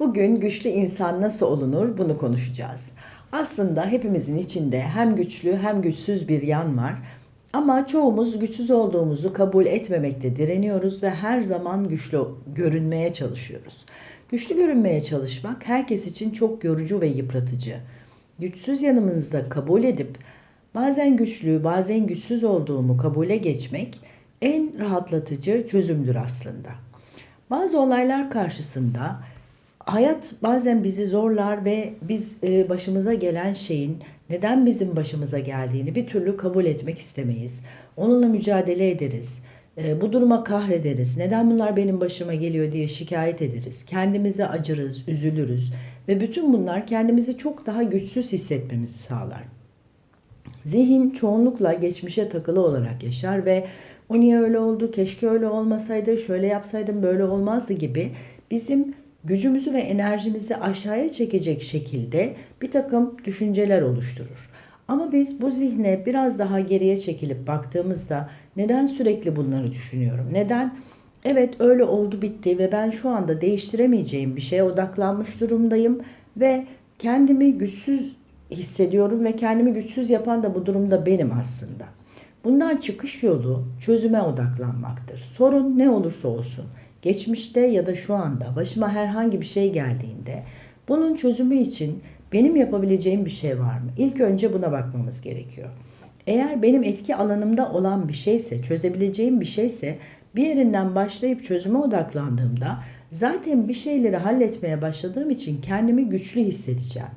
Bugün güçlü insan nasıl olunur bunu konuşacağız. Aslında hepimizin içinde hem güçlü hem güçsüz bir yan var. Ama çoğumuz güçsüz olduğumuzu kabul etmemekte direniyoruz ve her zaman güçlü görünmeye çalışıyoruz. Güçlü görünmeye çalışmak herkes için çok yorucu ve yıpratıcı. Güçsüz yanımızı da kabul edip bazen güçlü, bazen güçsüz olduğumu kabule geçmek en rahatlatıcı çözümdür aslında. Bazı olaylar karşısında hayat bazen bizi zorlar ve biz e, başımıza gelen şeyin neden bizim başımıza geldiğini bir türlü kabul etmek istemeyiz. Onunla mücadele ederiz. E, bu duruma kahrederiz. Neden bunlar benim başıma geliyor diye şikayet ederiz. Kendimize acırız, üzülürüz ve bütün bunlar kendimizi çok daha güçsüz hissetmemizi sağlar. Zihin çoğunlukla geçmişe takılı olarak yaşar ve o niye öyle oldu, keşke öyle olmasaydı, şöyle yapsaydım böyle olmazdı gibi bizim gücümüzü ve enerjimizi aşağıya çekecek şekilde bir takım düşünceler oluşturur. Ama biz bu zihne biraz daha geriye çekilip baktığımızda neden sürekli bunları düşünüyorum? Neden? Evet öyle oldu bitti ve ben şu anda değiştiremeyeceğim bir şeye odaklanmış durumdayım ve kendimi güçsüz hissediyorum ve kendimi güçsüz yapan da bu durumda benim aslında. Bundan çıkış yolu çözüme odaklanmaktır. Sorun ne olursa olsun, geçmişte ya da şu anda başıma herhangi bir şey geldiğinde bunun çözümü için benim yapabileceğim bir şey var mı? İlk önce buna bakmamız gerekiyor. Eğer benim etki alanımda olan bir şeyse, çözebileceğim bir şeyse bir yerinden başlayıp çözüme odaklandığımda zaten bir şeyleri halletmeye başladığım için kendimi güçlü hissedeceğim.